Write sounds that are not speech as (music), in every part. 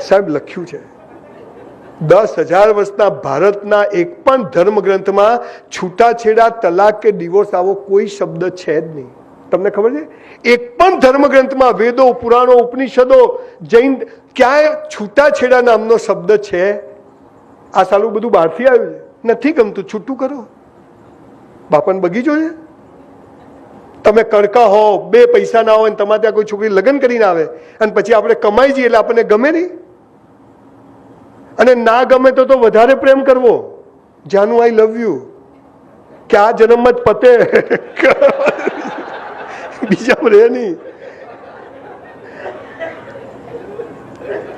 સાહેબ, લખ્યું છે. દસ હજાર વર્ષના ભારતના એક પણ ધર્મગ્રંથમાં છૂટાછેડા, તલાક કે ડિવોર્સ આવો કોઈ શબ્દ છે જ નહીં. તમને ખબર છે? એક પણ ધર્મગ્રંથમાં વેદો, પુરાણો, ઉપનિષદો, જૈન ક્યાંય છૂટાછેડા નામનો શબ્દ છે? આ સાલું બધું બહારથી આવ્યું છે. નથી ગમતું. છૂટું કરો. બાપન બગીચો છે? તમે કડકા હો, બે પૈસા ના હોય ને તમારે ત્યાં કોઈ છોકરી લગ્ન કરીને આવે અને પછી આપણે કમાઈ જઈએ એટલે આપણને ગમે નહીં? અને ના ગમે તો તો વધારે પ્રેમ કરવો. જાનું આઈ લવ યુ કે આ જન્મમાં જ પતે. બીજા રહે નહીં.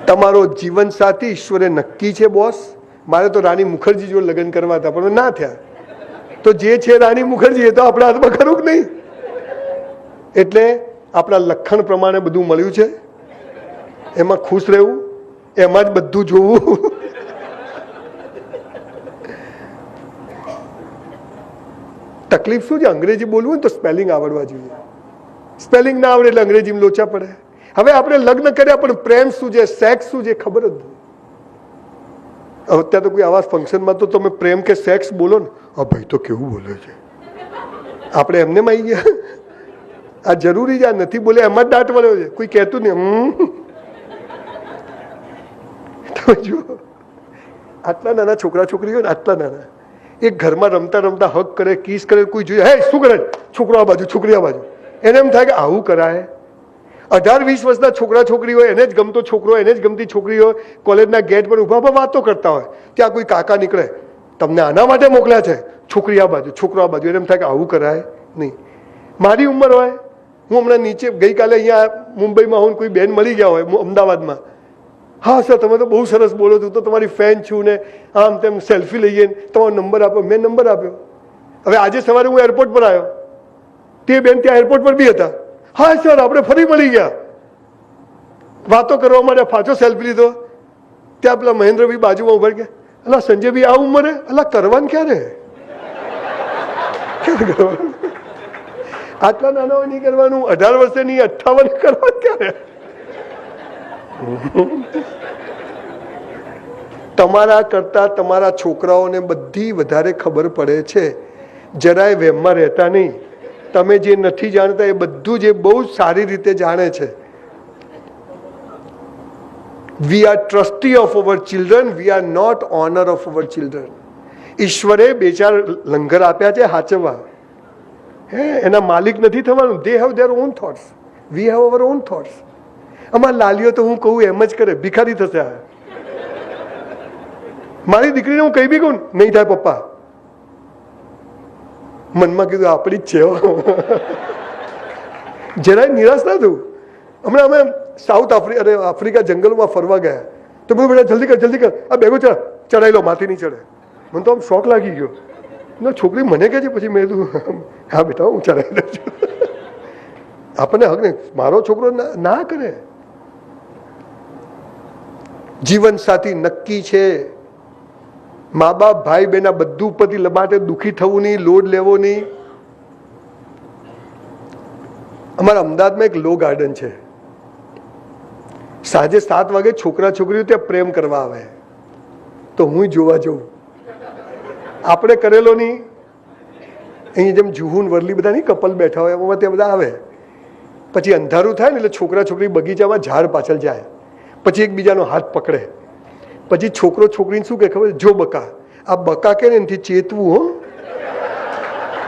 તમારો જીવન સાથી ઈશ્વરે નક્કી છે, બોસ. મારે તો રાણી મુખર્જી જો લગ્ન કરવા હતા, પણ ના થયા. તો જે છે રાણી મુખર્જી, એ તો આપણા હાથમાં ખરું જ નહીં? એટલે આપણા લખણ પ્રમાણે બધું મળ્યું છે. એમાં ખુશ રહેવું. એમાં જ બધું જોવું. તકલીફ શું છે? અંગ્રેજી બોલવું ને તો સ્પેલિંગ આવડવા જોઈએ. સ્પેલિંગ ના આવડે એટલે અંગ્રેજીમાં લોચા પડે. હવે આપણે લગ્ન કર્યા પણ પ્રેમ શું છે? સેક્સ શું છે? ખબર જ નહીં અત્યારે તો કોઈ આવા ફંક્શનમાં તો તમે પ્રેમ કે સેક્સ બોલો ને, આ ભાઈ તો કેવું બોલે છે? આપણે એમને માં આવી ગયા આ જરૂરી છે, આ નથી બોલે, એમાં જ દાંત વળ્યો છે. કોઈ કહેતું નહીં, હમ તમે આટલા નાના છોકરા છોકરી હોય ને આટલા નાના એક ઘરમાં રમતા રમતા હક કરે, કિસ કરે, કોઈ જોઈએ, હે, શું કરે? છોકરો આ બાજુ, છોકરી આ બાજુ. એને એમ થાય કે આવું કરાય. અઢાર, વીસ વર્ષના છોકરા છોકરી હોય, એને જ ગમતો છોકરો એને જ ગમતી છોકરી હોય, કોલેજના ગેટ પર ઊભા વાતો કરતા હોય, ત્યાં કોઈ કાકા નીકળે, તમને આના માટે મોકલ્યા છે? છોકરી આ બાજુ, છોકરો આ બાજુ. એને એમ થાય કે આવું કરાય નહીં. મારી ઉંમર હોય, હું હમણાં નીચે ગઈકાલે અહીંયા મુંબઈમાં હું કોઈ બેન મળી ગયા હોય અમદાવાદમાં હા, સર, તમે તો બહુ સરસ બોલો છો. તો તમારી ફેન છું ને. આમ તેમ સેલ્ફી લઈએ તમારો નંબર આપ્યો. મેં નંબર આપ્યો. હવે આજે સવારે હું એરપોર્ટ પર આવ્યો. તે બેન ત્યાં એરપોર્ટ પર બી હતા. હા, સર, આપણે ફરી મળી ગયા. વાતો કરવા માટે પાછો સેલ્ફી લીધો. ત્યાં પેલા મહેન્દ્રભાઈ બાજુમાં ઊભા ગયા અલા, સંજયભાઈ, આ ઉંમરે અલા, કરવાનું ક્યારે આટલા નાના હોય નહીં કરવાનું. અઢાર વર્ષે નહીં અઠ્ઠાવન કરવાનું ક્યારે તમારા કરતા તમારા છોકરાઓને બધી વધારે ખબર પડે છે. જરાય વહેમમાં રહેતા નહીં. તમે જે નથી જાણતા એ બધું જે બહુ સારી રીતે જાણે છે. We are trustee of our children we are not owner of our children ઈશ્વરે બે ચાર લંગર આપ્યા છે હાચવવા. હે, એના માલિક નથી થવાનું. They have their own thoughts we have our own thoughts અમારા લાલીઓ તો હું કહું એમ જ કરે, ભિખારી થશે આ. મારી દીકરીને હું કહી બી કહું નહીં થાય પપ્પા. મનમાં કીધું, આપણી જ છે જરાય નિરાશ ના થયું. હમણાં અમે સાઉથ આફ્રિકા અરે, આફ્રિકા જંગલમાં ફરવા ગયા. તો બધું બેટા જલ્દી કર જલ્દી કર. આ બેગો ચડ ચડાઈ લો, માથી નહીં ચડે મને તો આમ શોખ લાગી ગયો. ના, છોકરી મને કહે છે પછી મેં કીધું, હા બેટા, હું ચડાવી દઉં છું. આપણને હક નહીં. મારો છોકરો ના ના કરે. જીવન સાથી નક્કી છે. મા બાપ ભાઈ બહેન બધું ઉપરથી માટે દુઃખી થવું નહીં, લોડ લેવો નહીં. અમારા અમદાવાદમાં એક લો ગાર્ડન છે. સાંજે સાત વાગે છોકરા છોકરીઓ ત્યાં પ્રેમ કરવા આવે. તો હું જોવા જઉં. આપણે કરેલો નહીં. અહીં જેમ જુહુન, વરલી બધા નહીં કપલ બેઠા હોય, એમાં ત્યાં બધા આવે. પછી અંધારું થાય ને એટલે છોકરા છોકરી બગીચામાં ઝાડ પાછળ જાય. પછી એકબીજાનો હાથ પકડે. પછી છોકરો છોકરીને શું કે ખબર? જો બકા, આ બકા કે ને એનાથી ચેતવું હો?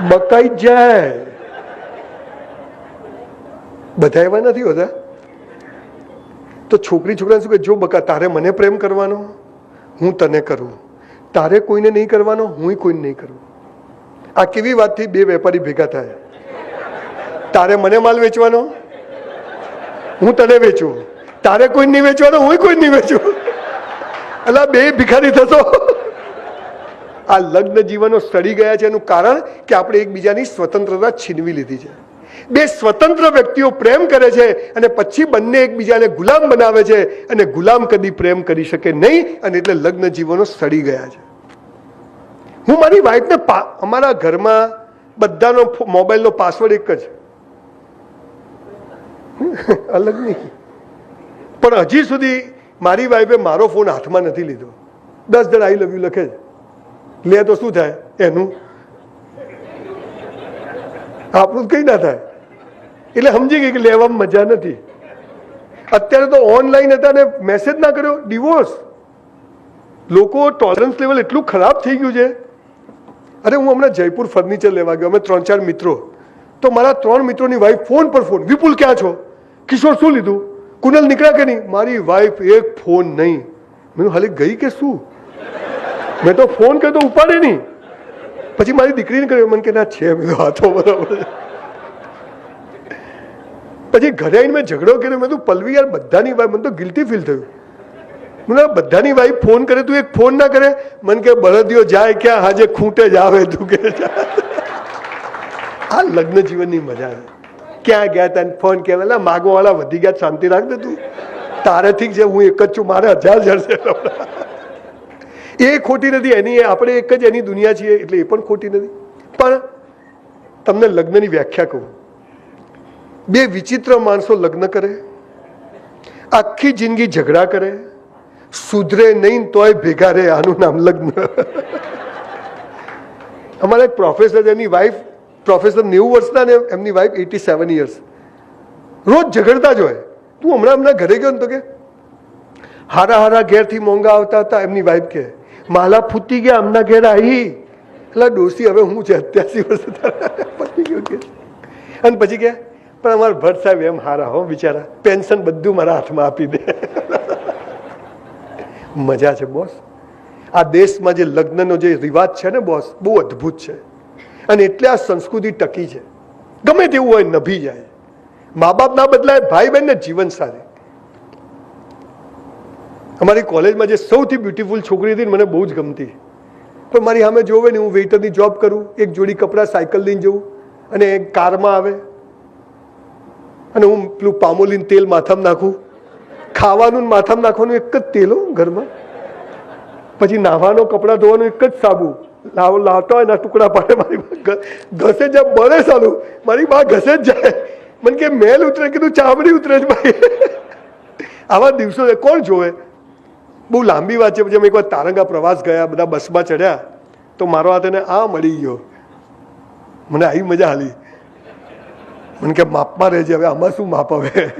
બકાઈ જાય. બધા એવા નથી હોતા? તો છોકરી છોકરાને શું કહે? જો બકા, તારે મને પ્રેમ કરવાનો? હું તને કરું. તારે કોઈને નહીં કરવાનો? હું કોઈને નહીં કરું. આ કેવી વાતથી બે વેપારી ભેગા થાય? તારે મને માલ વેચવાનો? હું તને વેચું. તારે કોઈ નહીં વેચવાનો, હું કોઈ નહીં વેચું. એટલે બે ભિખારી થશો. આ લગ્ન જીવનો સડી ગયા છે એનું કારણ કે આપણે એકબીજાની સ્વતંત્રતા છીનવી લીધી છે. બે સ્વતંત્ર વ્યક્તિઓ પ્રેમ કરે છે અને પછી બંને એકબીજાને ગુલામ બનાવે છે અને ગુલામ કદી પ્રેમ કરી શકે નહીં અને એટલે લગ્ન જીવનો સડી ગયા છે. હું મારી વાઈફને અમારા ઘરમાં બધાનો મોબાઈલનો પાસવર્ડ એક જ. અલગ નહીં. પણ હજી સુધી મારી વાઈફે મારો ફોન હાથમાં નથી લીધો. દસ જણ આઈ લવ યુ લખે છે. લે તો શું થાય? એનું? આપણું કંઈ ના થાય. એટલે સમજી ગઈ કે લેવામાં મજા નથી. અત્યારે તો ઓનલાઈન હતા ને મેસેજ ના કર્યો, ડિવોર્સ. લોકો ટોલરન્સ લેવલ એટલું ખરાબ થઈ ગયું છે. અરે હું હમણાં જયપુર ફર્નિચર લેવા ગયો, અમે ત્રણ ચાર મિત્રો. તો મારા ત્રણ મિત્રોની વાઈફ ફોન પર ફોન વિપુલ, ક્યાં છો? કિશોર, શું લીધું? કુનલ નીકળ્યા કે નહીં મારી વાઈફ એક ફોન નહીં મેં કીધું, હાલે ગઈ કે શું મેં તો ફોન કર્યો તો ઉપાડે નહીં પછી મારી દીકરીને કહ્યું મને કે ના છે મેં કીધું, હા તો બરાબર છે. પછી ઘરે આવીને મેં ઝઘડો કર્યો મેં કીધું પલવી યાર બધાની વાઈફ મને તો ગિલ્ટી ફીલ થયું મને કીધું, બધાની વાઈફ ફોન કરે તું એક ફોન ના કરે મને કે બળદિયો જાય ક્યાં હાજે ખૂંટે જ આવે તું કે જા. આ લગ્ન જીવનની મજા છે ક્યાં ગયા તને ફોન કે એટલે માગો વાળા વધી ગયા, શાંતિ રાખ તું. તારેથી જે છે, હું એક જ છું, મારે હજાર જશે એ ખોટી નથી, એની આપણે એક જ એની દુનિયા છીએ, એટલે એ પણ ખોટી નથી. પણ તમને લગ્નની વ્યાખ્યા કહું. બે વિચિત્ર માણસો લગ્ન કરે, આખી જિંદગી ઝઘડા કરે, સુધરે નહીં તોય ભેગા રહે, આનું નામ લગ્ન. અમારા એક પ્રોફેસર એની વાઈફ પ્રોફેસર નેવું વર્ષના ને એમની વાઈફ એટી સેવન યર્સ રોજ ઝઘડતા જ હોય. તું હમણાં હમણાં ઘરે ગયો ને તો કે? હારા હારા ઘેરથી મોંઘા આવતા હતા, એમની વાઈફ કે, માલા ફૂટી ગયા હમણાં ઘેર આવી એટલે ડોસી હવે હું છે અત્યાસી વર્ષ પતી ગયો કે. અને પછી કે, પણ અમારા ભટ્ટ સાહેબ એમ હારા હો બિચારા. પેન્શન બધું મારા હાથમાં આપી દે. મજા છે બોસ આ દેશમાં જે લગ્નનો જે રિવાજ છે ને બોસ બહુ અદ્ભુત છે. અને એટલે આ સંસ્કૃતિ ટકી છે. ગમે તેવું હોય નભી જાય. મા બાપ ના બદલાય ભાઈ બહેન ને જીવન સારે અમારી કોલેજમાં જે સૌથી બ્યુટીફુલ છોકરી હતી મને બહુ જ ગમતી. પણ મારી સામે જોવે ને હું વેઇટરની જોબ કરું, એક જોડી કપડાં સાયકલ લઈને જવું અને એક કારમાં આવે. અને હું પેલું પામોલીન તેલ માથામાં નાખું. ખાવાનું માથામાં નાખવાનું એક જ તેલ ઘરમાં. પછી નાહવાનો કપડાં ધોવાનું એક જ સાબુ. લાવ, લાવતા હોય એના ટુકડા પાડે, મારી ઘસે જ બળે સાલું. મારી બા ઘસે જ જાય. મને કે મેલ ઉતરે, કીધું ચામડી ઉતરે જ ભાઈ. આવા દિવસો કોણ જોવે? બહુ લાંબી વાત છે. પછી અમે એકવાર તારંગા પ્રવાસ ગયા, બધા બસમાં ચડ્યા, તો મારો હાથ એને આ મળી ગયો. મને આવી મજા હાલી મને કે માપમાં રહેજે, હવે આમાં શું માપ હવે?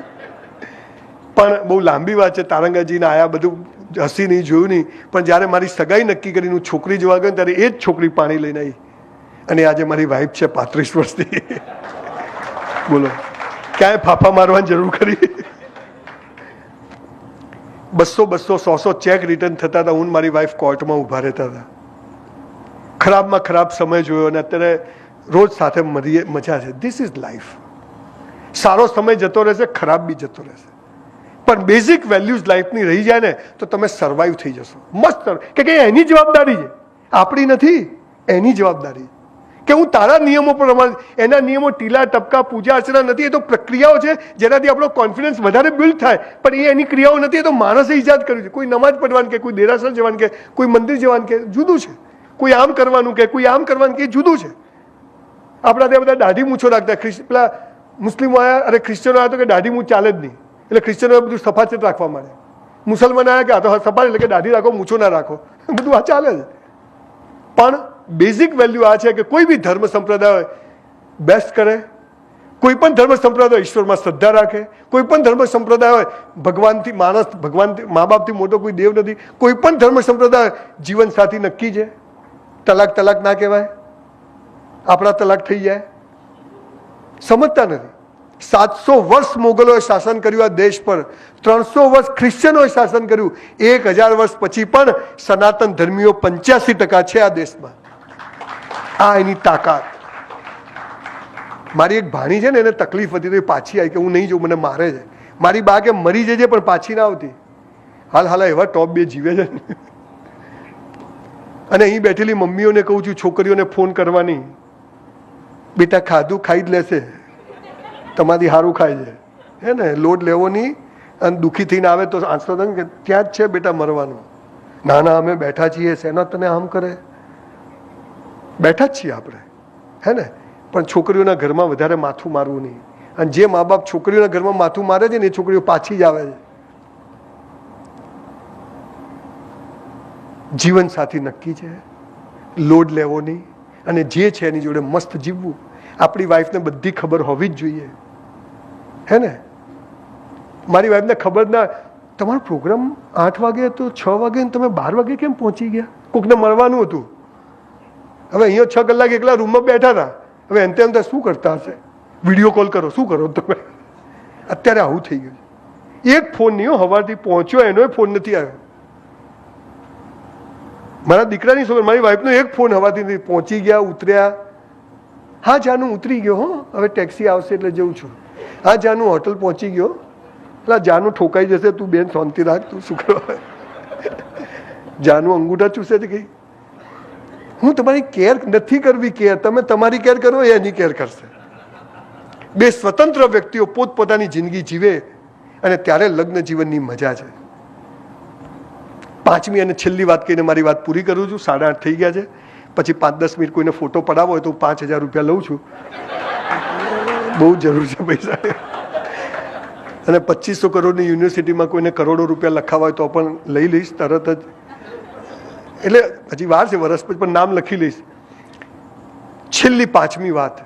પણ બહુ લાંબી વાત છે. તારંગાજીને આયા બધું હસી નહીં જોયું નહીં. પણ જ્યારે મારી સગાઈ નક્કી કરીને હું છોકરી જોવા ગયો ત્યારે એ જ છોકરી પાણી લઈને આવી અને આજે મારી વાઈફ છે પાંત્રીસ વર્ષથી બોલો, ક્યાંય ફાફા મારવાની જરૂર ખરી? બસો બસો સો સો ચેક રિટર્ન થતા હતા. હું મારી વાઈફ કોર્ટમાં ઊભા રહેતા હતા. ખરાબમાં ખરાબ સમય જોયો અને અત્યારે રોજ સાથે મરીએ, મજા છે. ધીસ ઇઝ લાઈફ સારો સમય જતો રહેશે, ખરાબ બી જતો રહેશે. પણ બેઝિક વેલ્યુઝ લાઈફની રહી જાય ને, તો તમે સર્વાઈવ થઈ જશો. મસ્ત કે કે એની જવાબદારી છે? આપણી નથી, એની જવાબદારી કે હું તારા નિયમો પ્રમાણે એના નિયમો ટીલા, ટપકા, પૂજા, અર્ચના નથી, એ તો પ્રક્રિયાઓ છે, જેનાથી આપણો કોન્ફિડન્સ વધારે બિલ્ડ થાય. પણ એ એની ક્રિયાઓ નથી, એ તો માણસે ઈજાદ કર્યું છે. કોઈ નમાજ પઢવાનું કે, કોઈ દેરાસર જવાનું કે, કોઈ મંદિર જવાનું કે, જુદું છે. કોઈ આમ કરવાનું કે, કોઈ આમ કરવાનું કે જુદું છે. આપણા ત્યાં બધા દાઢી મૂછો રાખતા. પેલા મુસ્લિમો આવ્યા અરે ક્રિશ્ચનો આવ્યા તો કે દાઢી મૂછ ચાલે જ નહીં. એટલે ક્રિશ્ચનોએ બધું સફાચેત રાખવા માંડે. મુસલમાન આવ્યા કે આ તો સફાર એટલે કે દાઢી રાખો, મૂછો ના રાખો. (laughs) બધું આ ચાલે છે. પણ બેઝિક વેલ્યુ આ છે કે કોઈ બી ધર્મ સંપ્રદાય હોય બેસ્ટ કરે, કોઈ પણ ધર્મ સંપ્રદાય ઈશ્વરમાં શ્રદ્ધા રાખે, કોઈ પણ ધર્મ સંપ્રદાય હોય ભગવાનથી, માણસ, ભગવાનથી મા બાપથી મોટો કોઈ દેવ નથી, કોઈ પણ ધર્મ સંપ્રદાય જીવન સાથી નક્કી છે. તલાક તલાક ના કહેવાય. આપણા તલાક થઈ જાય. સમજતા નથી. સાતસો વર્ષ મોગલોએ શાસન કર્યું આ દેશ પર, ત્રણસો વર્ષ ખ્રિશ્ચનોએ શાસન કર્યું, એક હજાર વર્ષ પછી પણ સનાતન ધર્મીઓ પંચ્યાસી ટકા છે આ દેશમાં. આ એની તાકાત. મારી એક ભાણી છે ને, એને તકલીફ હતી તો એ પાછી આવી કે હું નહીં જોઉં, મને મારે છે. મારી બા કે મરી જજે, પણ પાછી ના આવતી. હાલ હાલ એવા ટોપ બે જીવે છે અને અહીં બેઠેલી મમ્મીઓને કહું છું, છોકરીઓને ફોન કરવાની. બેટા, ખાધું ખાઈ જ લેશે. તમારી સારું ખાય છે. હે ને? લોડ લેવો નહીં અને દુઃખી થઈને આવે તો આંસરો થાય કે ત્યાં જ છે બેટા મરવાનું. ના ના અમે બેઠા છીએ સેના તને આમ કરે? બેઠા જ છીએ આપણે. હે ને? પણ છોકરીઓના ઘરમાં વધારે માથું મારવું નહીં. અને જે મા બાપ છોકરીઓના ઘરમાં માથું મારે છે ને, એ છોકરીઓ પાછી જ આવે છે. જીવન સાથી નક્કી છે. લોડ લેવો નહીં. અને જે છે એની જોડે મસ્ત જીવવું. આપણી વાઈફને બધી ખબર હોવી જ જોઈએ. હે ને? મારી વાઈફને ખબર ના. તમારો પ્રોગ્રામ આઠ વાગે હતો, છ વાગે ને તમે બાર વાગે કેમ પહોંચી ગયા? કોકને મળવાનું હતું. હવે અહીંયા છ કલાક એકલા રૂમમાં બેઠા હતા. હવે એમ તેમ શું કરતા હશે? વીડિયો કોલ કરો, શું કરો તમે? અત્યારે આવું થઈ ગયું. એક ફોન નહીં હવારથી પહોંચ્યો, એનો ફોન નથી આવ્યો. મારા દીકરાની છોકરી મારી વાઈફનો એક ફોન હવાથી પહોંચી ગયા, ઉતર્યા. હા, જાનું, ઉતરી ગયો, હો. હવે ટેક્સી આવશે એટલે જઉં છું. હા જાનું હોટલ પહોંચી ગયો. એટલે આ જાનું ઠોકાઈ જશે, તું બેન શાંતિ રાખ, તું શું જાનું અંગૂઠા ચૂસે છે કઈ હું તમારી કેર નથી કરવી કેર તમે તમારી કેર કરો એની કેર કરશે. બે સ્વતંત્ર વ્યક્તિઓ પોતપોતાની જિંદગી જીવે અને ત્યારે લગ્ન જીવનની મજા છે. પાંચમી અને છેલ્લી વાત કહીને મારી વાત પૂરી કરું છું. સાડા આઠ થઈ ગયા છે. પછી પાંચ દસ મિનિટ કોઈને ફોટો પડાવો હોય તો પાંચ હજાર રૂપિયા લઉં છું. બહુ જરૂર છે પૈસા. અને પચીસો કરોડની યુનિવર્સિટીમાં કોઈને કરોડો રૂપિયા લખાવા હોય તો પણ લઈ લઈશ તરત જ. એટલે હજી વાર છે વરસ પછી પણ નામ લખી લઈશ. છેલ્લી પાંચમી વાત.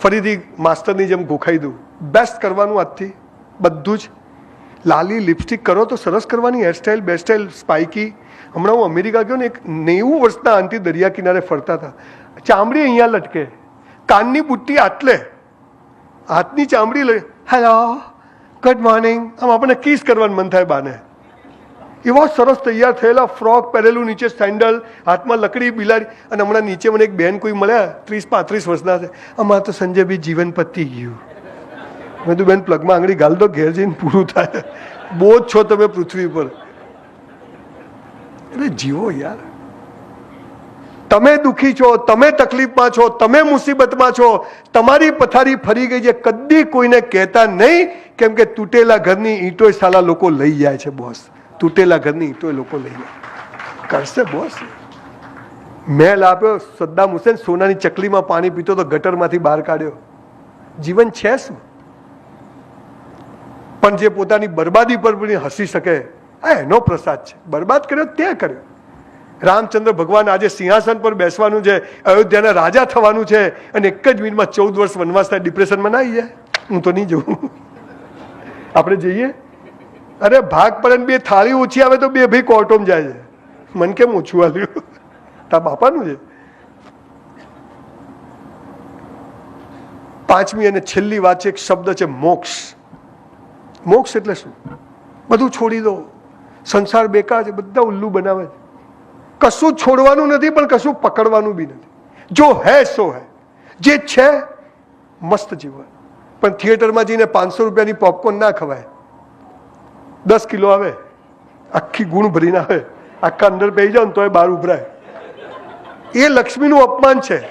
ફરીથી માસ્ટરની જેમ ગોખાઈ દઉં. બેસ્ટ કરવાનું આજથી. બધું જ. લાલી લિપસ્ટિક કરો તો સરસ કરવાની હેરસ્ટાઈલ બેસ્ટાઈલ સ્પાઇકી હમણાં હું અમેરિકા ગયો ને એક નેવું વર્ષના આંટી દરિયા કિનારે ફરતા હતા. ચામડી અહીંયા લટકે. કાનની બુટ્ટી આટલે. હાથની ચામડી લઈ. હેલો ગુડ મોર્નિંગ આમ આપણને કિસ કરવાનું મન થાય બાને. એવા સરસ તૈયાર થયેલા ફ્રોક પહેરેલું નીચે સેન્ડલ હાથમાં લકડી બિલાડી અને હમણાં નીચે મને એક બેન કોઈ મળ્યા ત્રીસ પાંત્રીસ વર્ષના છે. અમારે તો સંજયભાઈ જીવન પતી ગયું. મેં તું બેન પ્લગમાં આંગળી ગાલ દો ઘેર જઈને પૂરું થાય. બહુ જ છો તમે પૃથ્વી પર. એટલે જીવો યાર. તમે દુઃખી છો, તમે તકલીફમાં છો, તમે મુસીબતમાં છો, તમારી પથારી ફરી ગઈ છે, કદી કોઈને કહેતા નહીં કેમ કે તૂટેલા ઘરની ઈંટો સાલા લોકો લઈ જાય છે, બોસ. તૂટેલા ઘરની ઈંટો લોકો લઈ જાય. કરશે, બોસ. મેલ આપ્યો, સદ્દામ હુસેન સોનાની ચકલીમાં પાણી પીતો તો ગટરમાંથી બહાર કાઢ્યો. જીવન છે શું? પણ જે પોતાની બરબાદી પર હસી શકે, આ એનો પ્રસાદ છે. બરબાદ કર્યો, તે કર્યો. રામચંદ્ર ભગવાન આજે સિંહાસન પર બેસવાનું છે, અયોધ્યાના રાજા થવાનું છે અને એક જ મિનિટમાં ચૌદ વર્ષ વનવાસ થાય ડિપ્રેશનમાં ના આવી જાય. હું તો નહીં જઉં. આપણે જઈએ. અરે ભાગ પડે બે થાળી ઓછી આવે તો બે ભાઈ કોર્ટોમાં જાય છે. મન કેમ ઓછું આવ્યું તા બાપાનું છે? પાંચમી અને છેલ્લી વાત છે, એક શબ્દ છે, મોક્ષ. મોક્ષ એટલે શું? બધું છોડી દો. સંસાર બેકાર છે, બધા ઉલ્લુ બનાવે છે. કશું છોડવાનું નથી, પણ કશું પકડવાનું બી નથી. જો હે, સો હે. જે છે, મસ્ત જીવન. પણ થિયેટરમાં જઈને પાંચસો રૂપિયાની પોપકોર્ન ના ખવાય. દસ કિલો આવે. આખી ગુણ ભરીને આવે. આખા અંદર પહી જાવ ને એ બહાર ઉભરાય. એ લક્ષ્મીનું અપમાન છે.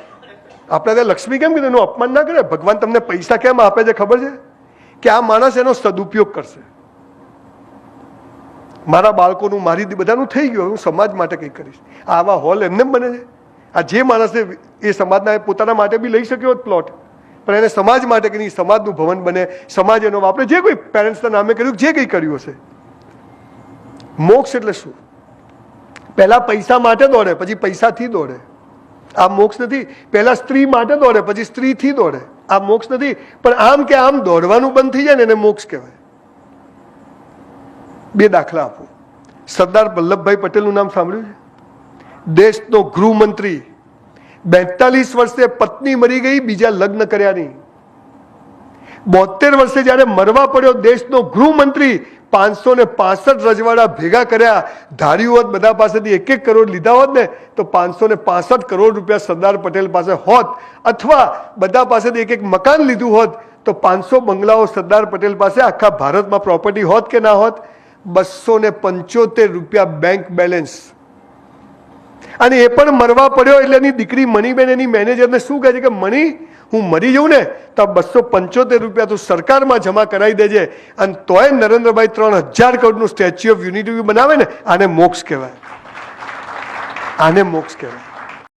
આપણે ત્યાં લક્ષ્મી કેમ કીધું? એનું અપમાન ના કરે? ભગવાન તમને પૈસા કેમ આપે છે? ખબર છે? કે આ માણસ એનો સદુપયોગ કરશે. મારા બાળકોનું, મારી બધાનું થઈ ગયું. હું સમાજ માટે કંઈક કરીશ. આવા હોલ એમને બને છે. આ જે માણસે એ સમાજના પોતાના માટે બી લઈ શક્યો હોત પ્લોટ પણ એને સમાજ માટે કે નહીં સમાજનું ભવન બને. સમાજ એનો વાપરે. જે કોઈ પેરેન્ટ્સના નામે કર્યું, જે કંઈ કર્યું હશે. મોક્ષ એટલે શું? પહેલા પૈસા માટે દોડે, પછી પૈસાથી દોડે. આ મોક્ષ નથી. પહેલા સ્ત્રી માટે દોડે, પછી સ્ત્રીથી દોડે. આ મોક્ષ નથી. પણ આમ કે આમ દોડવાનું બંધ થઈ જાય ને એને મોક્ષ કહેવાય. બે દાખલા આપું. સરદાર વલ્લભભાઈ પટેલનું નામ સાંભળ્યું છે? દેશનો ગૃહમંત્રી બેતાલીસ વર્ષે પત્ની મરી ગઈ, બીજા લગ્ન કર્યા નહીં. બોતેર વર્ષે જ્યારે મરવા પડ્યો, દેશનો ગૃહમંત્રી પાંચસો ને પાસઠ રજવાડા ભેગા કર્યા. ધાર્યું હોત, બધા પાસેથી એક એક કરોડ લીધા હોત ને, તો પાંચસો ને પાસઠ કરોડ રૂપિયા સરદાર પટેલ પાસે હોત અથવા બધા પાસેથી એક એક મકાન લીધું હોત, તો પાંચસો બંગલાઓ સરદાર પટેલ પાસે આખા ભારતમાં પ્રોપર્ટી હોત કે ના હોત? બસો ને પંચોતેર રૂપિયા બેંક બેલેન્સ અને એ પણ મરવા પડ્યો એટલે એની દીકરી મણીબેન એની મેનેજરને શું કહે છે કે મણી હું મરી જઉં ને, તો બસો પંચોતેર રૂપિયા તું સરકારમાં જમા કરાવી દેજે. અને તોય નરેન્દ્રભાઈ ત્રણ હજાર કરોડનું સ્ટેચ્યુ ઓફ યુનિટી બનાવે ને, આને મોક્ષ કહેવાય. આને મોક્ષ કહેવાય.